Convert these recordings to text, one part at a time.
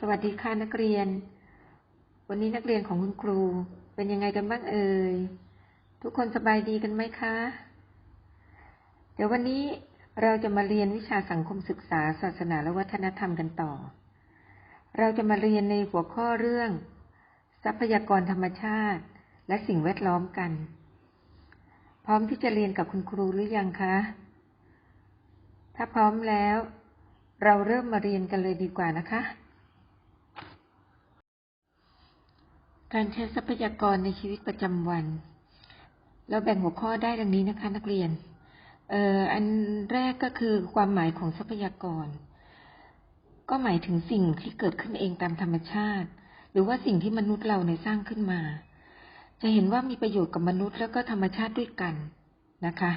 สวัสดีค่ะนักเรียน วันนี้นักเรียนของคุณครูเป็นยังไงกันบ้างเอ่ย ทุกคนสบายดีกันไหมคะ เดี๋ยววันนี้เราจะมาเรียนวิชาสังคมศึกษา ศาสนาและวัฒนธรรมกันต่อ เราจะมาเรียนในหัวข้อเรื่อง ทรัพยากรธรรมชาติ และสิ่งแวดล้อมกัน พร้อมที่จะเรียนกับคุณครูหรือยังคะ ถ้าพร้อมแล้ว เราเริ่มมาเรียนกันเลยดีกว่านะคะ การใช้ทรัพยากรในชีวิตประจำวัน เราแบ่งหัวข้อได้ดังนี้นะคะนักเรียนเอ่ออันแรกก็คือความหมายของทรัพยากร ก็หมายถึงสิ่งที่เกิดขึ้นเองตามธรรมชาติ หรือว่าสิ่งที่มนุษย์เราเนี่ยสร้างขึ้นมา จะเห็นว่ามีประโยชน์กับมนุษย์แล้วก็ธรรมชาติด้วยกันนะคะ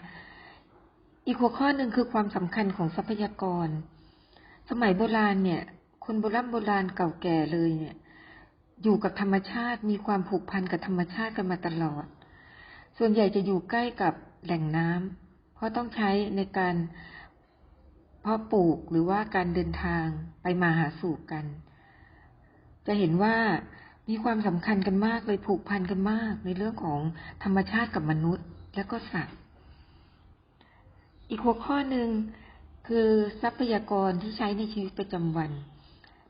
อีกหัวข้อหนึ่งคือความสำคัญของทรัพยากร สมัยโบราณเนี่ย คนโบราณโบราณเก่าแก่เลยเนี่ย อยู่กับธรรมชาติมีความผูกพันกับธรรมชาติกันมาตลอด ส่วนใหญ่จะอยู่ใกล้กับแหล่งน้ำเพราะต้องใช้ในการเพาะปลูกหรือว่าการเดินทางไปมาหาสู่กัน จะเห็นว่ามีความสำคัญกันมากเลยผูกพันกันมากในเรื่องของธรรมชาติกับมนุษย์ และก็สัตว์ อีกหัวข้อหนึ่งคือทรัพยากรที่ใช้ในชีวิตประจำวัน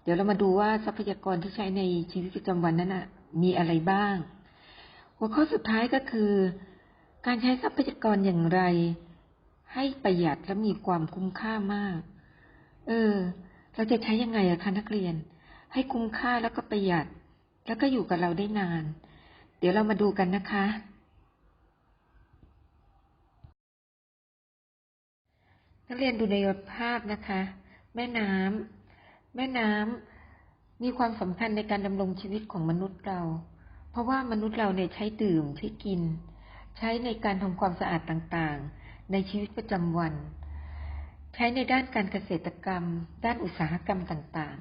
เดี๋ยวเรามาดูว่าทรัพยากรที่ใช้ในชีวิตประจำวันนั้นนะมีอะไรบ้าง หัวข้อสุดท้ายก็คือ การใช้ทรัพยากรอย่างไร ให้ประหยัดและมีความคุ้มค่ามาก เออ เราจะใช้ยังไงอะคะนักเรียน ให้คุ้มค่าแล้วก็ประหยัด แล้วก็อยู่กับเราได้นาน เดี๋ยวเรามาดูกันนะคะ นักเรียนดูในภาพนะคะ แม่น้ำ แม่น้ำมีความสำคัญในการดำรงชีวิตของมนุษย์เรา เพราะว่ามนุษย์เราเนี่ยใช้ดื่มใช้กิน ใช้ในการทำความสะอาดต่างๆ ในชีวิตประจำวัน ใช้ในด้านการเกษตรกรรม ด้านอุตสาหกรรมต่าง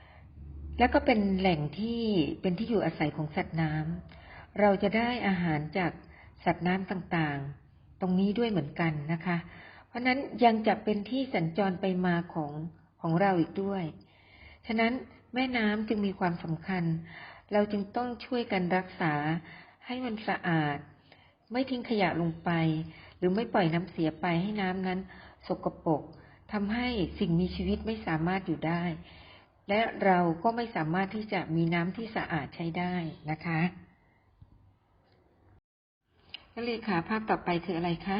ๆ แล้วก็เป็นแหล่งที่เป็นที่อยู่อาศัยของสัตว์น้ำเราจะได้อาหารจากสัตว์น้ำต่างๆ ตรงนี้ด้วยเหมือนกันนะคะ เพราะนั้นยังจะเป็นที่สัญจรไปมาของ ของเราอีกด้วย ฉะนั้นแม่น้ำจึงมีความสำคัญ เราจึงต้องช่วยกันรักษาให้มันสะอาด ไม่ทิ้งขยะลงไป หรือไม่ปล่อยน้ำเสียไปให้น้ำนั้น สกปรกทำให้สิ่งมีชีวิตไม่สามารถอยู่ได้ และเราก็ไม่สามารถที่จะมีน้ำที่สะอาดใช้ได้นะคะนักเรียนขาภาพต่อไปคืออะไรคะ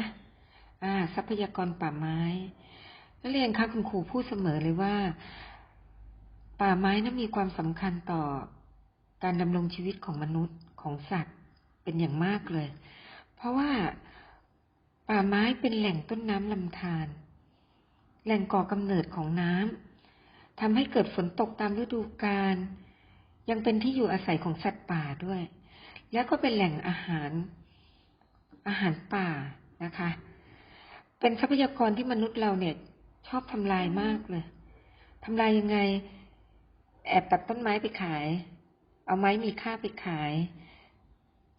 อ่า ทรัพยากรป่าไม้ นักเรียนคะคุณครูพูดเสมอเลยว่า ป่าไม้นั้นมีความสำคัญต่อการดำรงชีวิตของมนุษย์ของสัตว์เป็นอย่างมากเลย เพราะว่าป่าไม้เป็นแหล่งต้นน้ำลำธารแหล่งก่อกำเนิดของน้ำทำให้เกิดฝนตกตามฤดูกาลยังเป็นที่อยู่อาศัยของสัตว์ป่าด้วย แล้วก็เป็นแหล่งอาหาร อาหารป่านะคะ เป็นทรัพยากรที่มนุษย์เราเนี่ย ชอบทำลายมากเลยทำลายยังไง แอบตัดต้นไม้ไปขาย เอาไม้มีค่าไปขาย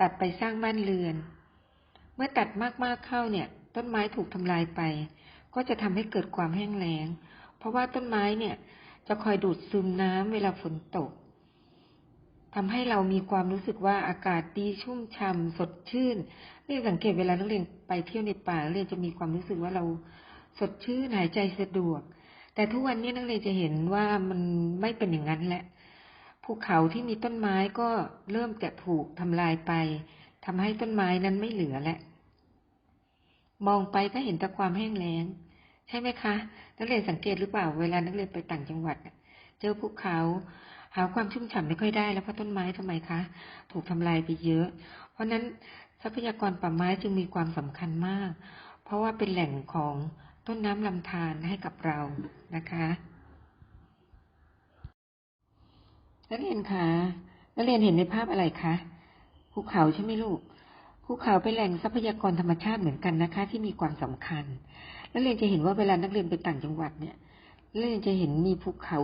ตัดไปสร้างบ้านเรือน เมื่อตัดมากๆเข้าเนี่ย ต้นไม้ถูกทำลายไป ก็จะทำให้เกิดความแห้งแล้ง เพราะว่าต้นไม้เนี่ย จะคอยดูดซึมน้ำเวลาฝนตกทำให้เรามีความรู้สึกว่าอากาศดีชุ่มช่ำสดชื่นเรียนสังเกตเวลานักเรียนไปเที่ยวในป่าเรียนจะมีความรู้สึกว่าเรา สดชื่นหายใจสะดวก แต่ทุกวันนี้นักเรียนจะเห็นว่ามันไม่เป็นอย่างนั้นแหละภูเขาที่มีต้นไม้ก็เริ่มจะถูกทำลายไปทำให้ต้นไม้นั้นไม่เหลือแล้วมองไปก็เห็นแต่ความแห้งแล้ง ใช่ไหมคะ นักเรียนสังเกตหรือเปล่า เวลานักเรียนไปต่างจังหวัดเจอภูเขา หาความชุ่มฉ่ำไม่ค่อยได้แล้วเพราะต้นไม้ทำไมคะ ถูกทำลายไปเยอะ เพราะนั้นทรัพยากรป่าไม้จึงมีความสำคัญมาก เพราะว่าเป็นแหล่งของ ต้นน้ำลำธารให้กับเรานะคะนักเรียนคะนักเรียนเห็นในภาพอะไรคะภูเขาใช่ไหมลูกภูเขาเป็นแหล่งทรัพยากรธรรมชาติเหมือนกันนะคะ ที่มีความสำคัญ นักเรียนจะเห็นว่าเวลานักเรียนไปต่างจังหวัดเนี่ยนักเรียนจะเห็นมีภูเขา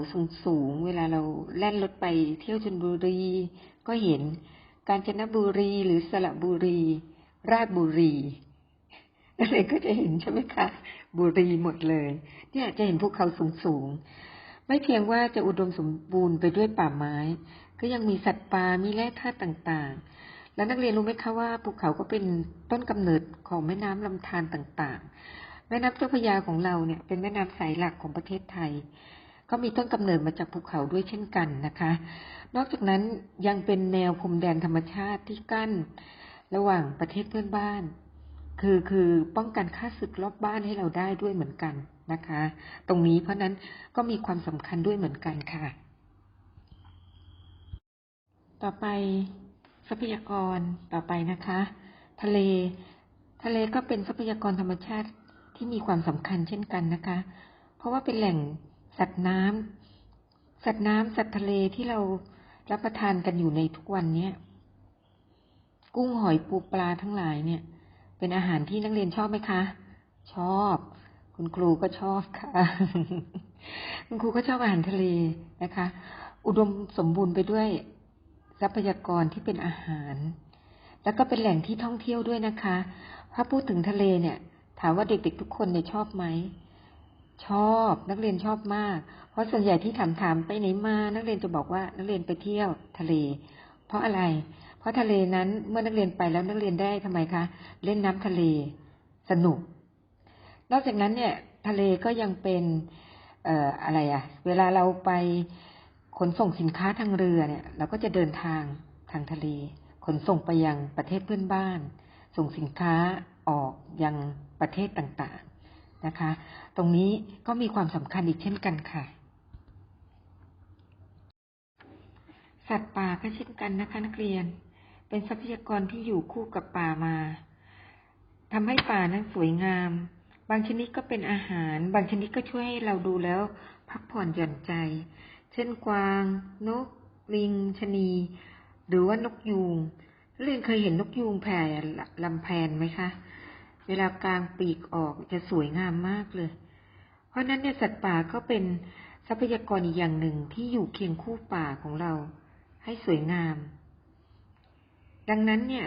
สูงๆเวลาเราแล่นรถไปเที่ยวชนบุรีก็เห็นกาญจนบุรีหรือสระบุรี ราชบุรีนักเรียนก็จะเห็นใช่ไหมคะ บุรีหมดเลย เนี่ยจะเห็นภูเขาสูงๆไม่เพียงว่าจะอุดมสมบูรณ์ไปด้วยป่าไม้ ก็ยังมีสัตว์ป่ามีแร่ธาตุต่างๆ แล้วนักเรียนรู้ไหมคะว่าภูเขาก็เป็นต้นกำเนิดของแม่น้ำลำธารต่างๆ แม่น้ำเจ้าพระยาของเราเนี่ยเป็นแม่น้ำสายหลักของประเทศไทย ก็มีต้นกำเนิดมาจากภูเขาด้วยเช่นกันนะคะ นอกจากนั้นยังเป็นแนวพรมแดนธรรมชาติที่กั้น ระหว่างประเทศเพื่อนบ้าน คือคือป้องกันค่าศึกรอบบ้านให้เราได้ด้วยเหมือนกันนะคะ ตรงนี้เพราะนั้นก็มีความสำคัญด้วยเหมือนกันค่ะ ต่อไปทรัพยากรต่อไปนะคะ ทะเล ทะเลก็เป็นทรัพยากรธรรมชาติที่มีความสำคัญเช่นกันนะคะ เพราะว่าเป็นแหล่งสัตว์น้ำสัตว์น้ำสัตว์ทะเลที่เรารับประทานกันอยู่ในทุกวันนี้กุ้งหอยปูปลาทั้งหลายเนี่ย เป็นอาหารที่นักเรียนชอบไหมคะ ชอบ คุณครูก็ชอบค่ะ คุณครูก็ชอบอาหารทะเลนะคะ อุดมสมบูรณ์ไปด้วยทรัพยากรที่เป็นอาหาร แล้วก็เป็นแหล่งที่ท่องเที่ยวด้วยนะคะ ถ้าพูดถึงทะเลเนี่ย ถามว่าเด็กๆทุกคนเนี่ยชอบไหมชอบนักเรียนชอบมาก เพราะส่วนใหญ่ที่ถามถามๆไปไหนมา นักเรียนจะบอกว่านักเรียนไปเที่ยวทะเล เพราะอะไร เพราะทะเลนั้นเมื่อนักเรียนไปแล้วนักเรียนได้ทำไมคะ เล่นน้ำทะเลสนุก นอกจากนั้นเนี่ย ทะเลก็ยังเป็นเอ่ออะไรอะเวลาเราไปขนส่งสินค้าทางเรือเนี่ย เราก็จะเดินทางทางทะเล ขนส่งไปยังประเทศเพื่อนบ้าน ส่งสินค้าออกยังประเทศต่างๆนะคะ ตรงนี้ก็มีความสำคัญอีกเช่นกันค่ะ สัตว์ป่าก็เช่นกันนะคะนักเรียน เป็นทรัพยากรที่อยู่คู่กับป่ามาทำให้ป่านั้นสวยงาม บางชนิดก็เป็นอาหาร บางชนิดก็ช่วยให้เราดูแล้ว พักผ่อนหย่อนใจ เช่นกวาง นก ลิง ชนี หรือว่านกยูงเรียนเคยเห็นนกยูงแผ่ลำแพนไหมคะ เวลากลางปีกออกจะสวยงามมากเลย เพราะฉะนั้นเนี่ยสัตว์ป่าก็เป็นทรัพยากรอีกอย่างหนึ่งที่อยู่เคียงคู่ป่าของเรา ให้สวยงาม ดังนั้นเนี่ย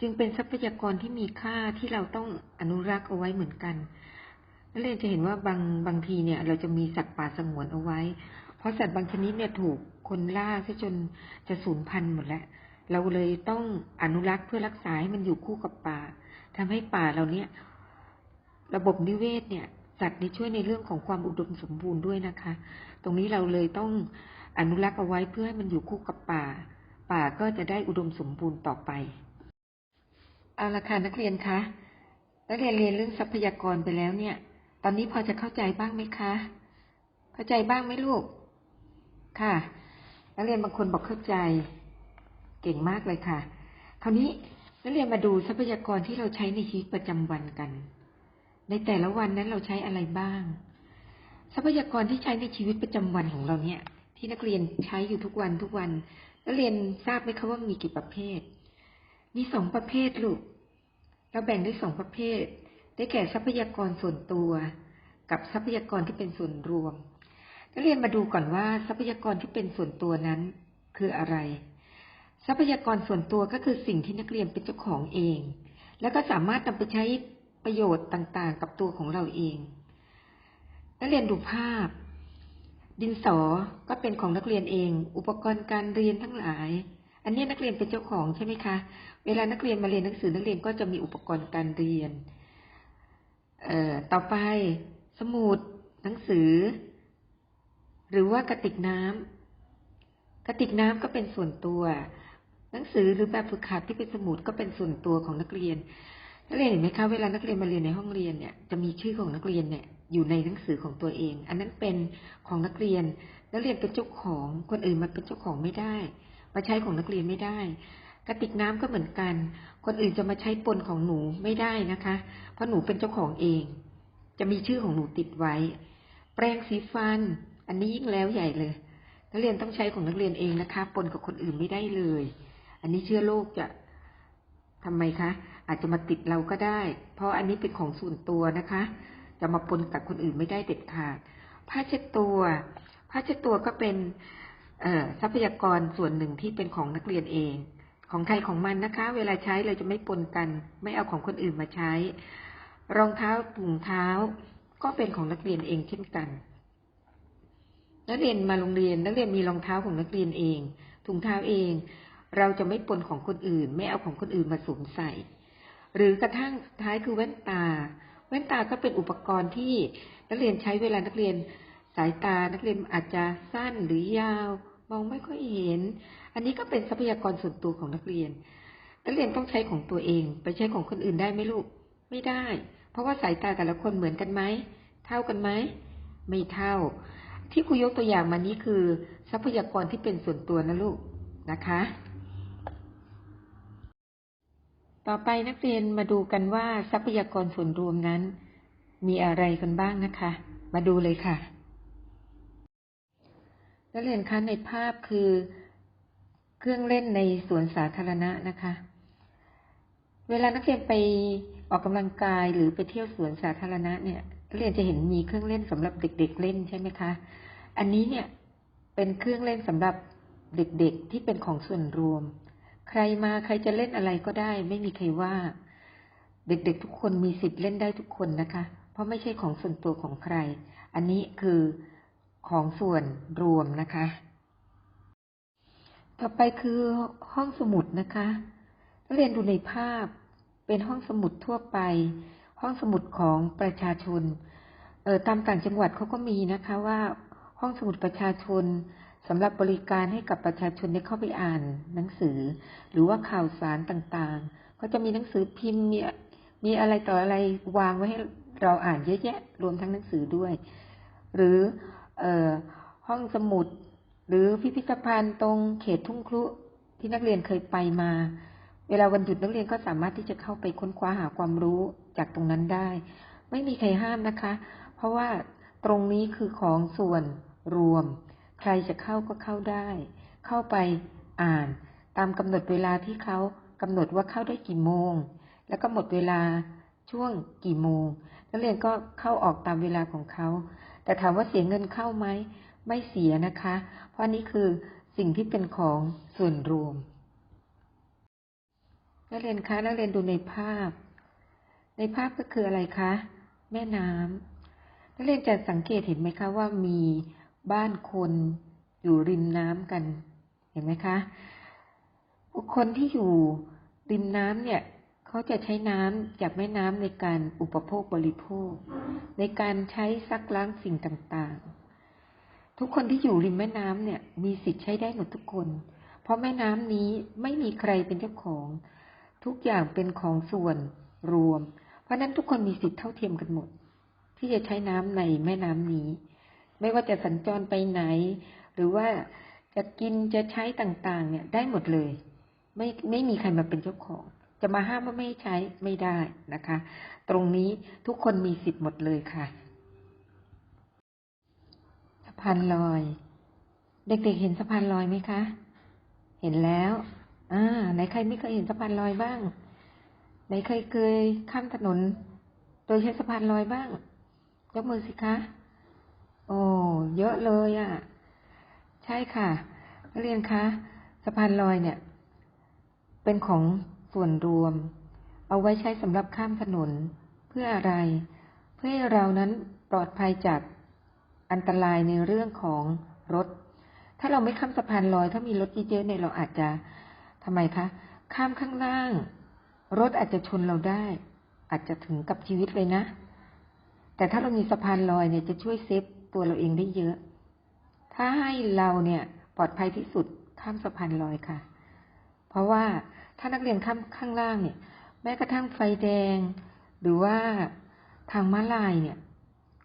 จึงเป็นทรัพยากรที่มีค่าที่เราต้องอนุรักษ์เอาไว้เหมือนกันนักเรียนจะเห็นว่าบางบางทีเนี่ย เราจะมีสัตว์ป่าสงวนเอาไว้ เพราะสัตว์บางชนิดเนี่ยถูกคนล่าซะจนจะสูญพันธุ์หมดแล้ว เราเลยต้องอนุรักษ์เพื่อรักษาให้มันอยู่คู่กับป่าทำให้ป่าเราเนี่ย ระบบนิเวศเนี่ยสัตว์นี่ช่วยในเรื่องของความอุดมสมบูรณ์ด้วยนะคะ ตรงนี้เราเลยต้องอนุรักษ์เอาไว้เพื่อให้มันอยู่คู่กับป่า ป่าก็จะได้อุดมสมบูรณ์ต่อไป เอาละค่ะนักเรียนคะนักเรียนเรียนเรื่องทรัพยากรไปแล้วเนี่ย ตอนนี้พอจะเข้าใจบ้างไหมคะ เข้าใจบ้างไหมลูก ค่ะ นักเรียนบางคนบอกเข้าใจ เก่งมากเลยค่ะ คราวนี้นักเรียนมาดูทรัพยากรที่เราใช้ในชีวิตประจำวันกัน ในแต่ละวันนั้นเราใช้อะไรบ้าง ทรัพยากรที่ใช้ในชีวิตประจำวันของเราเนี่ย ที่นักเรียนใช้อยู่ทุกวันทุกวัน นักเรียนทราบไหมคะว่ามีกี่ประเภท มีสองประเภทลูก เราแบ่งได้สองประเภท ได้แก่ทรัพยากรส่วนตัว กับทรัพยากรที่เป็นส่วนรวมนักเรียนมาดูก่อนว่าทรัพยากรที่เป็นส่วนตัวนั้นคืออะไร ทรัพยากรส่วนตัวก็คือสิ่งที่นักเรียนเป็นเจ้าของเอง แล้วก็สามารถนำไปใช้ประโยชน์ต่างๆ กับตัวของเราเอง นักเรียนดูภาพ ดินสอก็เป็นของนักเรียนเอง อุปกรณ์การเรียนทั้งหลาย อันนี้นักเรียนเป็นเจ้าของใช่ไหมคะ เวลานักเรียนมาเรียนหนังสือนักเรียนก็จะมีอุปกรณ์การเรียน เอ่อ ต่อไป สมุด หนังสือ หรือว่ากระติกน้ำกระติกน้ำก็เป็นส่วนตัว หนังสือหรือแบบฝึกหัดที่เป็นสมุดก็เป็นส่วนตัวของนักเรียน นักเรียนเห็นไหมคะเวลานักเรียนมาเรียนในห้องเรียนเนี่ยจะมีชื่อของนักเรียนเนี่ยอยู่ในหนังสือของตัวเอง อันนั้นเป็นของนักเรียน นักเรียนเป็นเจ้าของคนอื่นมาเป็นเจ้าของไม่ได้ มาใช้ของนักเรียนไม่ได้ กระติกน้ำก็เหมือนกัน คนอื่นจะมาใช้ปนของหนูไม่ได้นะคะ เพราะหนูเป็นเจ้าของเอง จะมีชื่อของหนูติดไว้ แปรงสีฟัน อันนี้ยิ่งแล้วใหญ่เลย นักเรียนต้องใช้ของนักเรียนเองนะคะ ปนกับคนอื่นไม่ได้เลย อันนี้เชื้อโรคจะทำไมคะ อาจจะมาติดเราก็ได้ เพราะอันนี้เป็นของส่วนตัวนะคะ จะมาปนกับคนอื่นไม่ได้เด็ดขาด ผ้าเช็ดตัว ผ้าเช็ดตัวก็เป็นทรัพยากรส่วนหนึ่งที่เป็นของนักเรียนเอง ของใครของมันนะคะ เวลาใช้เราจะไม่ปนกัน ไม่เอาของคนอื่นมาใช้ รองเท้าถุงเท้า ก็เป็นของนักเรียนเองเช่นกัน นักเรียนมาโรงเรียนนักเรียนมีรองเท้าของนักเรียนเองถุงเท้าเอง เราจะไม่ปนของคนอื่น ไม่เอาของคนอื่นมาสวมใส่ หรือกระทั่งท้ายคือแว่นตา แว่นตาก็เป็นอุปกรณ์ที่นักเรียนใช้เวลานักเรียนสายตานักเรียนอาจจะสั้นหรือยาว มองไม่ค่อยเห็น อันนี้ก็เป็นทรัพยากรส่วนตัวของนักเรียน นักเรียนต้องใช้ของตัวเอง ไปใช้ของคนอื่นได้ไหมลูก ไม่ได้ เพราะว่าสายตาแต่ละคนเหมือนกันไหม เท่ากันไหม ไม่เท่า ที่ครูยกตัวอย่างมานี้คือ ทรัพยากรที่เป็นส่วนตัวนะลูกนะคะ ต่อไปนักเรียนมาดูกันว่าทรัพยากรส่วนรวมนั้น มีอะไรกันบ้างนะคะ มาดูเลยค่ะ นักเรียนคะในภาพคือ เครื่องเล่นในสวนสาธารณะนะคะ เวลานักเรียนไปออกกำลังกายหรือไปเที่ยวสวนสาธารณะเนี่ยนักเรียนจะเห็นมีเครื่องเล่นสำหรับเด็ก ๆ เล่นใช่ไหมคะ อันนี้เนี่ยเป็นเครื่องเล่นสำหรับเด็กๆที่เป็นของส่วนรวม ใครมาใครจะเล่นอะไรก็ได้ ไม่มีใครว่า เด็กๆทุกคนมีสิทธิ์เล่นได้ทุกคนนะคะ เพราะไม่ใช่ของส่วนตัวของใคร อันนี้คือของส่วนรวมนะคะ ต่อไปคือห้องสมุดนะคะนักเรียนดูในภาพเป็นห้องสมุดทั่วไป ห้องสมุดของประชาชน เออตามต่างจังหวัดเขาก็มีนะคะว่า ห้องสมุดประชาชน สำหรับบริการให้กับประชาชนได้เข้าไปอ่านหนังสือ หรือว่าข่าวสารต่างๆเขาจะมีหนังสือพิมพ์มีมีอะไรต่ออะไรวางไว้ให้เราอ่านเยอะแยะ รวมทั้งหนังสือด้วย หรือออห้องสมุด หรือพิพิธภัณฑ์ตรงเขตทุ่งครุที่นักเรียนเคยไปมา เวลาวันหยุดนักเรียนก็สามารถที่จะเข้าไปค้นคว้าหาความรู้จากตรงนั้นได้ ไม่มีใครห้ามนะคะ เพราะว่าตรงนี้คือของส่วนรวม ใครจะเข้าก็เข้าได้ เข้าไปอ่าน ตามกำหนดเวลาที่เขากำหนดว่าเข้าได้กี่โมง แล้วก็หมดเวลาช่วงกี่โมง นักเรียนก็เข้าออกตามเวลาของเขา แต่ถามว่าเสียเงินเข้าไหม ไม่เสียนะคะ เพราะนี่คือสิ่งที่เป็นของส่วนรวม นักเรียนคะ นักเรียนดูในภาพ ในภาพก็คืออะไรคะ แม่น้ำนักเรียนจะสังเกตเห็นไหมคะว่ามี บ้านคนอยู่ริมน้ำกัน เห็นไหมคะบุคคลที่อยู่ริมน้ำเนี่ยเขาจะใช้น้ำจากแม่น้ำในการอุปโภคบริโภค ในการใช้ซักล้างสิ่งต่างๆ ทุกคนที่อยู่ริมแม่น้ำเนี่ย มีสิทธิ์ใช้ได้หมดทุกคน เพราะแม่น้ำนี้ไม่มีใครเป็นเจ้าของ ทุกอย่างเป็นของส่วนรวม เพราะนั้นทุกคนมีสิทธิ์เท่าเทียมกันหมด ที่จะใช้น้ำในแม่น้ำนี้ ไม่ว่าจะสัญจรไปไหน หรือว่าจะกินจะใช้ต่างๆ เนี่ยได้หมดเลย ไม่ไม่มีใครมาเป็นเจ้าของ จะมาห้ามว่าไม่ใช้ไม่ได้นะคะ ตรงนี้ทุกคนมีสิทธิ์หมดเลยค่ะสะพานลอย เด็กๆเห็นสะพานลอยไหมคะ เห็นแล้วอ่าไหนใครไม่เคยเห็นสะพานลอยบ้าง ไหนเคยเคยข้ามถนน โดยใช้สะพานลอยบ้างยกมือสิคะ โอ้เยอะเลยอะ่ะ ใช่ค่ะนักเรียนคะสะพานลอยเนี่ย เป็นของส่วนรวม เอาไว้ใช้สำหรับข้ามถนนเพื่ออะไร เพื่อให้เรานั้นปลอดภัยจากอันตรายในเรื่องของรถ ถ้าเราไม่ข้ามสะพานลอย ถ้ามีรถเยอะๆเนี่ยเราอาจจะทำไมคะ ข้ามข้างล่าง รถอาจจะชนเราได้ อาจจะถึงกับชีวิตเลยนะ แต่ถ้าเรามีสะพานลอยเนี่ยจะช่วยเซฟ ตัวเราเองได้เยอะ ถ้าให้เราเนี่ยปลอดภัยที่สุดข้ามสะพานลอยค่ะ เพราะว่าถ้านักเรียนข้ามข้างล่างเนี่ย แม้กระทั่งไฟแดง หรือว่าทางม้าลายเนี่ย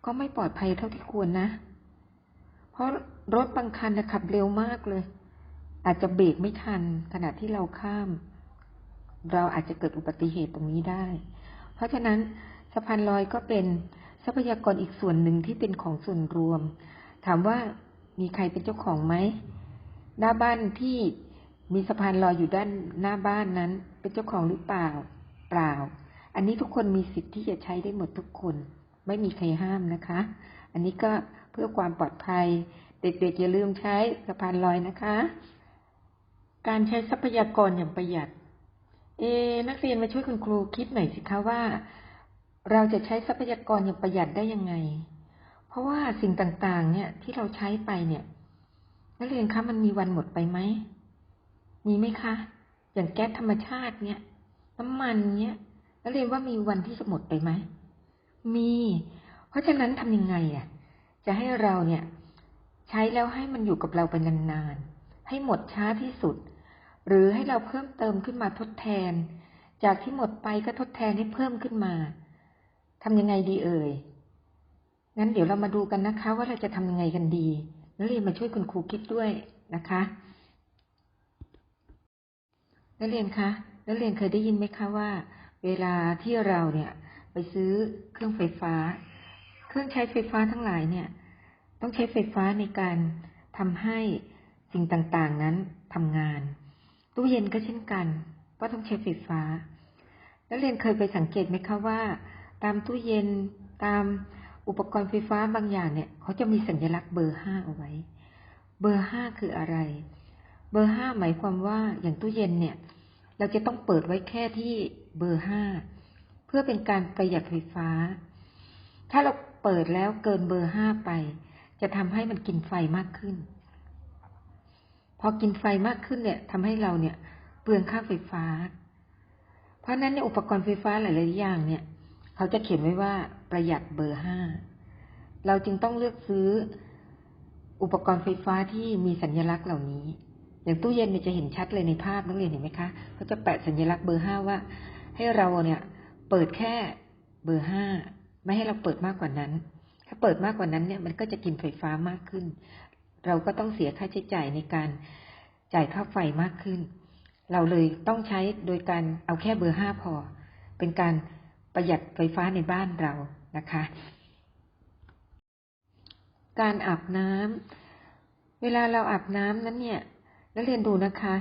ก็ไม่ปลอดภัยเท่าที่ควรนะ เพราะรถบางคันจะขับเร็วมากเลย อาจจะเบรกไม่ทันขณะที่เราข้าม เราอาจจะเกิดอุบัติเหตุตรงนี้ได้ เพราะฉะนั้นสะพานลอยก็เป็น รัพยากรอีกส่วนหนึ่งที่เป็นของส่วนรวม ถามว่ามีใครเป็นเจ้าของไหมหน้าบ้านที่มีสะพานลอยอยู่ด้านหน้าบ้านนั้น เป็นเจ้าของหรือเปล่า เปล่า อันนี้ทุกคนมีสิทธิ์ที่จะใช้ได้หมดทุกคน ไม่มีใครห้ามนะคะ อันนี้ก็เพื่อความปลอดภัย เด็กๆอย่าลืมใช้สะพานลอยนะคะ การใช้ทรัพยากรอย่างประหยัด เอ นักเรียนมาช่วยคุณครูคิดหน่อยสิคะว่า เราจะใช้ทรัพยากรอย่างประหยัดได้ยังไง เพราะว่าสิ่งต่างๆ เนี่ยที่เราใช้ไปเนี่ย นักเรียนคะมันมีวันหมดไปไหม มีไหมคะ อย่างแก๊สธรรมชาติเนี่ย น้ำมันเนี่ยนักเรียนว่ามีวันที่จะหมดไปไหม มี เพราะฉะนั้นทำยังไงอะ จะให้เราเนี่ย ใช้แล้วให้มันอยู่กับเราไปนานๆ ให้หมดช้าที่สุด หรือให้เราเพิ่มเติมขึ้นมาทดแทน จากที่หมดไปก็ทดแทนให้เพิ่มขึ้นมา ทำยังไงดีเอ่ย งั้นเดี๋ยวเรามาดูกันนะคะ ว่าเราจะทำยังไงกันดี นักเรียนมาช่วยคุณครูคิดด้วยนะคะ นักเรียนคะนักเรียนเคยได้ยินไหมคะว่า เวลาที่เราเนี่ยไปซื้อเครื่องไฟฟ้า เครื่องใช้ไฟฟ้าทั้งหลายเนี่ย ต้องใช้ไฟฟ้าในการทำให้สิ่งต่างๆนั้นทำงาน ตู้เย็นก็เช่นกันก็ต้องใช้ไฟฟ้า นักเรียนเคยไปสังเกตไหมคะว่า ตามตู้เย็นตามอุปกรณ์ไฟฟ้าบางอย่างเนี่ยเขาจะมีสัญลักษณ์เบอร์ห้าเอาไว้ เบอร์ห้าคืออะไร เบอร์ห้าหมายความว่าอย่างตู้เย็นเนี่ย เราจะต้องเปิดไว้แค่ที่เบอร์ห้าเพื่อเป็นการประหยัดไฟฟ้า ถ้าเราเปิดแล้วเกินเบอร์ห้าไป จะทำให้มันกินไฟมากขึ้น พอกินไฟมากขึ้นเนี่ยทำให้เราเนี่ยเปลืองค่าไฟฟ้า เพราะนั้นในอุปกรณ์ไฟฟ้าหลาย ๆ อย่างเนี่ย เขาจะเขียนไว้ว่าประหยัดเบอร์ห้า เราจึงต้องเลือกซื้ออุปกรณ์ไฟฟ้าที่มีสัญลักษณ์เหล่านี้ อย่างตู้เย็นเนี่ยจะเห็นชัดเลยในภาพนักเรียนเห็นไหมคะเขาจะแปะสัญลักษณ์เบอร์ห้าว่า ให้เราเนี่ยเปิดแค่เบอร์ห้าไม่ให้เราเปิดมากกว่านั้น ถ้าเปิดมากกว่านั้นเนี่ยมันก็จะกินไฟฟ้ามากขึ้น เราก็ต้องเสียค่าใช้จ่ายในการจ่ายค่าไฟมากขึ้น เราเลยต้องใช้โดยการเอาแค่เบอร์ห้าพอ เป็นการ ประหยัดไฟฟ้าในบ้านเรานะคะ การอาบน้ำเวลาเราอาบน้ำนั้นเนี่ยนักเรียนดูนะคะ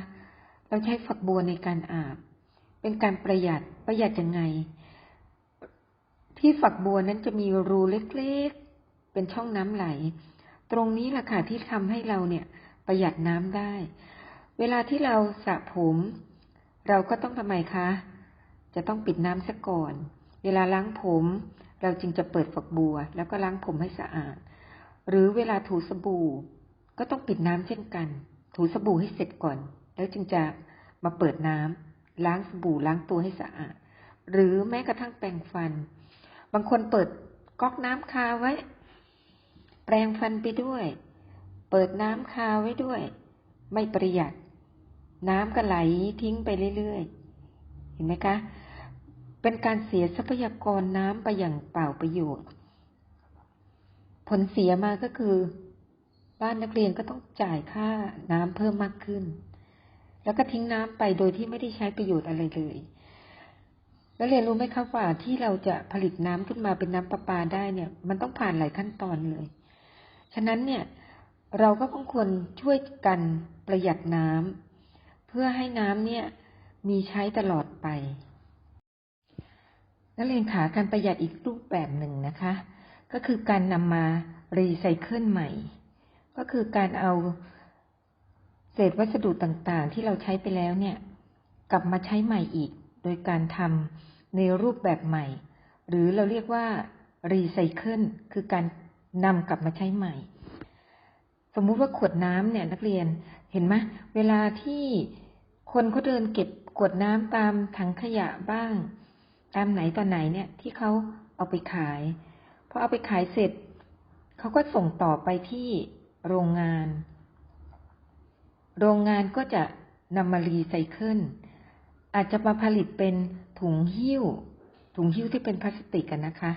เราใช้ฝักบัวในการอาบ เป็นการประหยัดประหยัดยังไง ที่ฝักบัวนั้นจะมีรูเล็กๆ เป็นช่องน้ำไหล ตรงนี้แหละค่ะที่ทำให้เราเนี่ยประหยัดน้ำได้ เวลาที่เราสระผม เราก็ต้องทำไมคะ จะต้องปิดน้ำซะก่อน ลาล้างผม เราจึงจะเปิดฝักบัว แล้วก็ล้างผมให้สะอาด หรือเวลาถูสบู่ ก็ต้องปิดน้ำเช่นกัน ถูสบู่ให้เสร็จก่อน แล้วจึงจะมาเปิดน้ำล้างสบู่ล้างตัวให้สะอาด หรือแม้กระทั่งแปรงฟัน บางคนเปิดก๊อกน้ำคาไว้ แปรงฟันไปด้วย เปิดน้ำคาไว้ด้วย ไม่ประหยัด น้ำก็ไหลทิ้งไปเรื่อยๆ เห็นไหมคะ เป็นการเสียทรัพยากรน้ำไปอย่างเปล่าประโยชน์ ผลเสียมาก็คือ บ้านนักเรียนก็ต้องจ่ายค่าน้ำเพิ่มมากขึ้น แล้วก็ทิ้งน้ำไปโดยที่ไม่ได้ใช้ประโยชน์อะไรเลย แล้วเรียนรู้ไหมคะว่าที่เราจะผลิตน้ำขึ้นมาเป็นน้ำประปาได้เนี่ย มันต้องผ่านหลายขั้นตอนเลย ฉะนั้นเนี่ย เราก็ต้องควรช่วยกันประหยัดน้ำเพื่อให้น้ำเนี่ยมีใช้ตลอดไป นักเรียนขาการประหยัดอีกรูปแบบหนึ่งนะคะ ก็คือการนำมารีไซเคิลใหม่ ก็คือการเอาเศษวัสดุต่างๆ ที่เราใช้ไปแล้วเนี่ย กลับมาใช้ใหม่อีก โดยการทำในรูปแบบใหม่ หรือเราเรียกว่ารีไซเคิลคือการนำกลับมาใช้ใหม่ สมมุติว่าขวดน้ำเนี่ยนักเรียนเห็นไหมเวลาที่คนเขาเดินเก็บขวดน้ำตามถังขยะบ้าง ตามไหนตอนไหนเนี่ยที่เขาเอาไปขายพอเอาไปขายเสร็จเขาก็ส่งต่อไปที่โรงงาน โรงงานก็จะนำมารีไซเคิลอาจจะมาผลิตเป็นถุงหิ้ว ถุงหิ้วที่เป็นพลาสติกกันนะคะ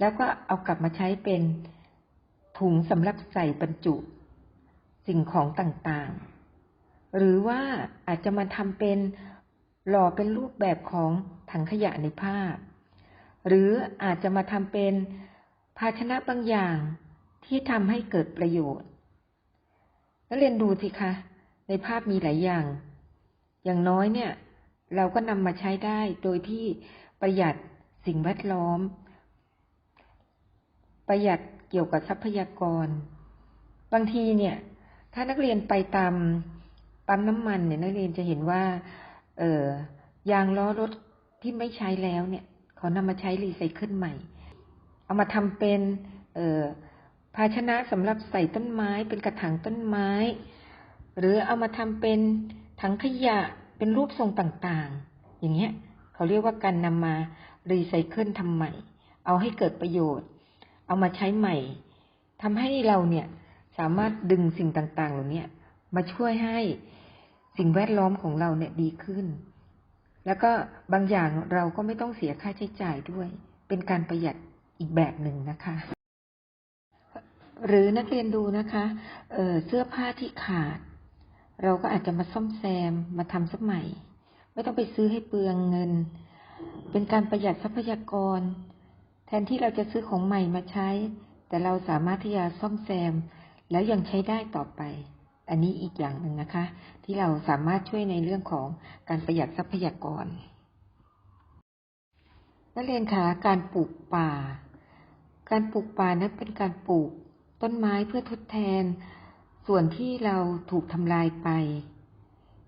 แล้วก็เอากลับมาใช้เป็นถุงสำหรับใส่บรรจุ สิ่งของต่างๆ หรือว่าอาจจะมาทำเป็น หล่อเป็นรูปแบบของถังขยะในภาพ หรืออาจจะมาทำเป็นภาชนะบางอย่างที่ทำให้เกิดประโยชน์ แล้วเรียนดูสิคะ ในภาพมีหลายอย่าง อย่างน้อยเนี่ย เราก็นำมาใช้ได้โดยที่ประหยัดสิ่งแวดล้อม ประหยัดเกี่ยวกับทรัพยากร บางทีเนี่ย ถ้านักเรียนไปตามปั๊มน้ำมันเนี่ยนักเรียนจะเห็นว่า เออยางล้อรถที่ไม่ใช้แล้วเนี่ยเขานำมาใช้รีไซเคิลใหม่ เอามาทำเป็นเอ่อภาชนะสำหรับใส่ต้นไม้เป็นกระถางต้นไม้ หรือเอามาทำเป็นถังขยะเป็นรูปทรงต่างๆ อย่างเงี้ยเขาเรียกว่าการนำมารีไซเคิลทำใหม่ เอาให้เกิดประโยชน์ เอามาใช้ใหม่ทำให้เราเนี่ยสามารถดึงสิ่งต่างๆ เหล่านี้มาช่วยให้ สิ่งแวดล้อมของเราเนี่ยดีขึ้น แล้วก็บางอย่างเราก็ไม่ต้องเสียค่าใช้จ่ายด้วย เป็นการประหยัดอีกแบบหนึ่งนะคะ หรือนักเรียนดูนะคะเเสื้อผ้าที่ขาด เราก็อาจจะมาซ่อมแซมมาทำสักใหม่ไม่ต้องไปซื้อให้เปลืองเงิน เป็นการประหยัดทรัพยากร แทนที่เราจะซื้อของใหม่มาใช้ แต่เราสามารถที่จะซ่อมแซมแล้วยังใช้ได้ต่อไป อันนี้อีกอย่างหนึ่งนะคะ ที่เราสามารถช่วยในเรื่องของการประหยัดทรัพยากรนักเรียนคะการปลูกป่า การปลูกป่านั้นเป็นการปลูกต้นไม้เพื่อทดแทน ส่วนที่เราถูกทำลายไป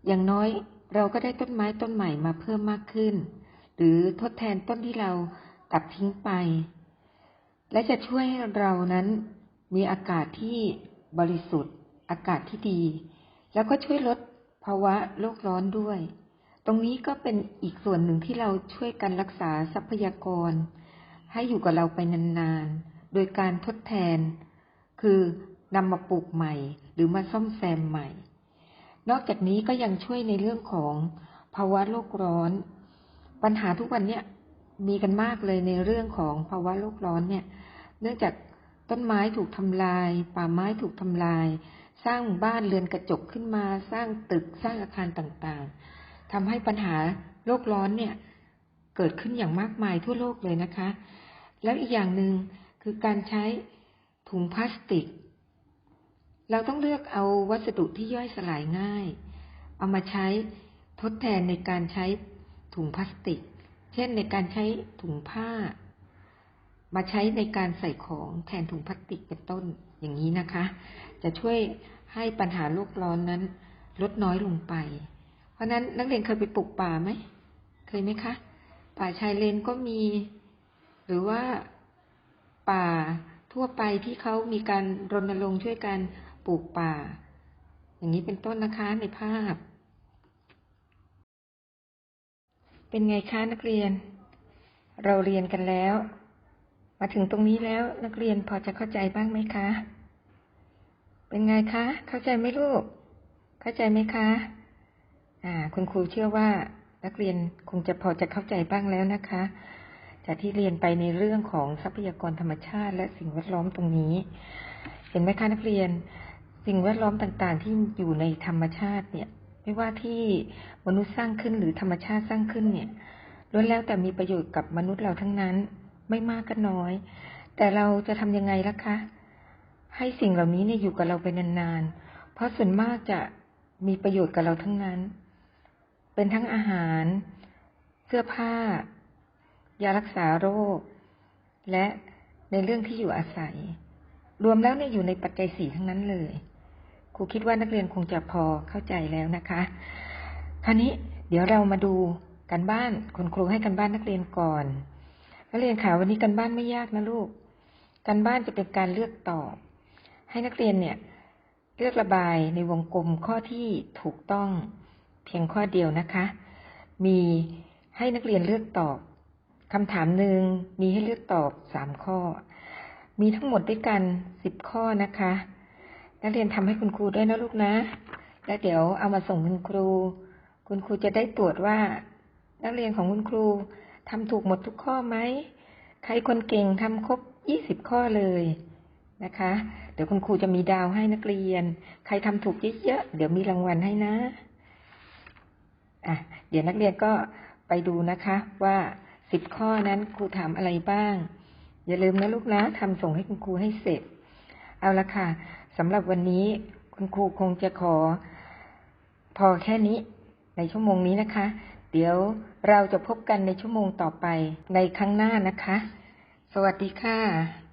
อย่างน้อยเราก็ได้ต้นไม้ต้นใหม่มาเพิ่มมากขึ้น หรือทดแทนต้นที่เราตัดทิ้งไป และจะช่วยให้เรานั้นมีอากาศที่บริสุทธิ์ อากาศที่ดี แล้วก็ช่วยลดภาวะโลกร้อนด้วย ตรงนี้ก็เป็นอีกส่วนหนึ่งที่เราช่วยกันรักษาทรัพยากร ให้อยู่กับเราไปนานๆ โดยการทดแทน คือนำมาปลูกใหม่ หรือมาซ่อมแซมใหม่ นอกจากนี้ก็ยังช่วยในเรื่องของภาวะโลกร้อน ปัญหาทุกวันเนี้ยมีกันมากเลยในเรื่องของภาวะโลกร้อนเนี่ย เนื่องจาก ต้นไม้ถูกทำลาย ป่าไม้ถูกทำลาย สร้างบ้านเรือนกระจกขึ้นมา สร้างตึกสร้างอาคารต่างๆทำให้ปัญหาโลกร้อนเนี่ยเกิดขึ้นอย่างมากมายทั่วโลกเลยนะคะ แล้วอีกอย่างหนึ่งคือการใช้ถุงพลาสติก เราต้องเลือกเอาวัสดุที่ย่อยสลายง่าย เอามาใช้ทดแทนในการใช้ถุงพลาสติก เช่นในการใช้ถุงผ้า มาใช้ในการใส่ของแทนถุงพลาสติกเป็นต้นอย่างนี้นะคะ จะช่วยให้ปัญหาโลกร้อนนั้นลดน้อยลงไป เพราะนั้นนักเรียนเคยไปปลูกป่าไหม เคยไหมคะ ป่าชายเลนก็มี หรือว่าป่าทั่วไปที่เขามีการรณรงค์ช่วยกันปลูกป่า อย่างนี้เป็นต้นนะคะในภาพ เป็นไงคะนักเรียน เราเรียนกันแล้ว มาถึงตรงนี้แล้วนักเรียนพอจะเข้าใจบ้างไหมคะ เป็นไงคะ เข้าใจไหมลูก เข้าใจไหมคะ อ่า คุณครูเชื่อว่านักเรียนคงจะพอจะเข้าใจบ้างแล้วนะคะ จากที่เรียนไปในเรื่องของทรัพยากรธรรมชาติ และสิ่งแวดล้อมตรงนี้ เห็นไหมคะนักเรียน สิ่งแวดล้อมต่างๆ ที่อยู่ในธรรมชาติเนี่ย ไม่ว่าที่มนุษย์สร้างขึ้นหรือธรรมชาติสร้างขึ้นเนี่ยล้วนแล้วแต่มีประโยชน์กับมนุษย์เราทั้งนั้น ไม่มากก็น้อย แต่เราจะทำยังไงล่ะคะ ให้สิ่งเหล่านี้เนี่ยอยู่กับเราไปนานๆ เพราะส่วนมากจะมีประโยชน์กับเราทั้งนั้น เป็นทั้งอาหาร เสื้อผ้า ยารักษาโรค และในเรื่องที่อยู่อาศัย รวมแล้วเนี่ยอยู่ในปัจจัยสี่ทั้งนั้นเลย ครูคิดว่านักเรียนคงจะพอเข้าใจแล้วนะคะ คราวนี้เดี๋ยวเรามาดูกันบ้านคุณครูให้กันบ้านนักเรียนก่อน นักเรียนค่ะวันนี้กันบ้านไม่ยากนะลูก กันบ้านจะเป็นการเลือกตอบ ให้นักเรียนเนี่ย เลือกระบายในวงกลมข้อที่ถูกต้องเพียงข้อเดียวนะคะ มีให้นักเรียนเลือกตอบคำถามหนึ่งมีให้เลือกตอบสามข้อ มีทั้งหมดด้วยกันสิบข้อนะคะ นักเรียนทำให้คุณครูด้วยนะลูกนะ แล้วเดี๋ยวเอามาส่งคุณครู คุณครูจะได้ตรวจว่า นักเรียนของคุณครู ทำถูกหมดทุกข้อไหม ใครคนเก่งทำครบยี่สิบข้อเลยนะคะ เดี๋ยวคุณครูจะมีดาวให้นักเรียน ใครทำถูกเยอะๆเดี๋ยวมีรางวัลให้นะอะเดี๋ยวนักเรียนก็ไปดูนะคะว่าสิบข้อนั้นครูถามอะไรบ้าง อย่าลืมนะลูกนะทำส่งให้คุณครูให้เสร็จ เอาละค่ะสำหรับวันนี้คุณครูคงจะขอ พอแค่นี้ในชั่วโมงนี้นะคะ เดี๋ยวเราจะพบกันในชั่วโมงต่อไปในครั้งหน้านะคะ สวัสดีค่ะ